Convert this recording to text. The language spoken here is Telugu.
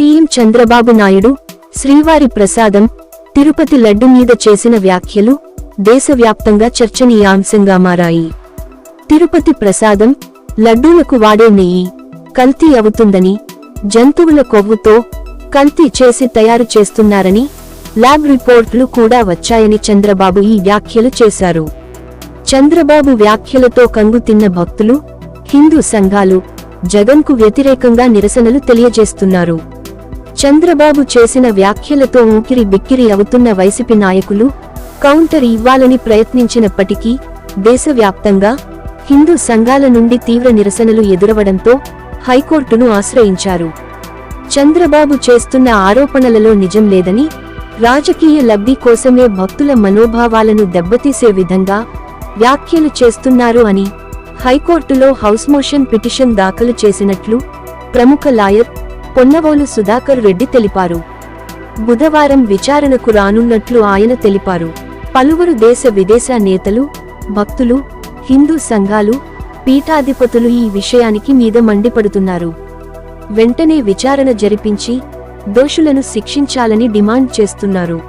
సీఎం చంద్రబాబు నాయుడు శ్రీవారి ప్రసాదం తిరుపతి లడ్డు మీద చేసిన వ్యాఖ్యలు దేశవ్యాప్తంగా చర్చనీయాంశంగా మారాయి. తిరుపతి ప్రసాదం లడ్డూలకు వాడే నెయ్యి కల్తీ అవుతుందని జంతువుల కొవ్వుతో కల్తీ చేసి తయారు చేస్తున్నారని ల్యాబ్ రిపోర్ట్లు కూడా వచ్చాయని చంద్రబాబు ఈ వ్యాఖ్యలు చేశారు. చంద్రబాబు వ్యాఖ్యలతో కంగుతిన్న భక్తులు హిందూ సంఘాలు జగన్కు వ్యతిరేకంగా నిరసనలు తెలియజేస్తున్నారు. చంద్రబాబు చేసిన వ్యాఖ్యలతో ఊకిరి బిక్కిరి అవుతున్న వైసీపీ నాయకులు కౌంటర్ ఇవ్వాలని ప్రయత్నించినప్పటికీ దేశవ్యాప్తంగా హిందూ సంఘాల నుండి తీవ్ర నిరసనలు ఎదురవడంతో హైకోర్టును ఆశ్రయించారు. చంద్రబాబు చేస్తున్న ఆరోపణలలో నిజం లేదని రాజకీయ లబ్ధి కోసమే భక్తుల మనోభావాలను దెబ్బతీసే విధంగా వ్యాఖ్యలు చేస్తున్నారు అని హైకోర్టులో హౌస్ మోషన్ పిటిషన్ దాఖలు చేసినట్లు ప్రముఖ లాయర్ పొన్నవోలు సుధాకర్ రెడ్డి తెలిపారు. బుధవారం విచారణకు రానున్నట్లు ఆయన తెలిపారు. పలువురు దేశ విదేశ నేతలు భక్తులు హిందూ సంఘాలు పీఠాధిపతులు ఈ విషయానికి మీద మండిపడుతున్నారు. వెంటనే విచారణ జరిపించి దోషులను శిక్షించాలని డిమాండ్ చేస్తున్నారు.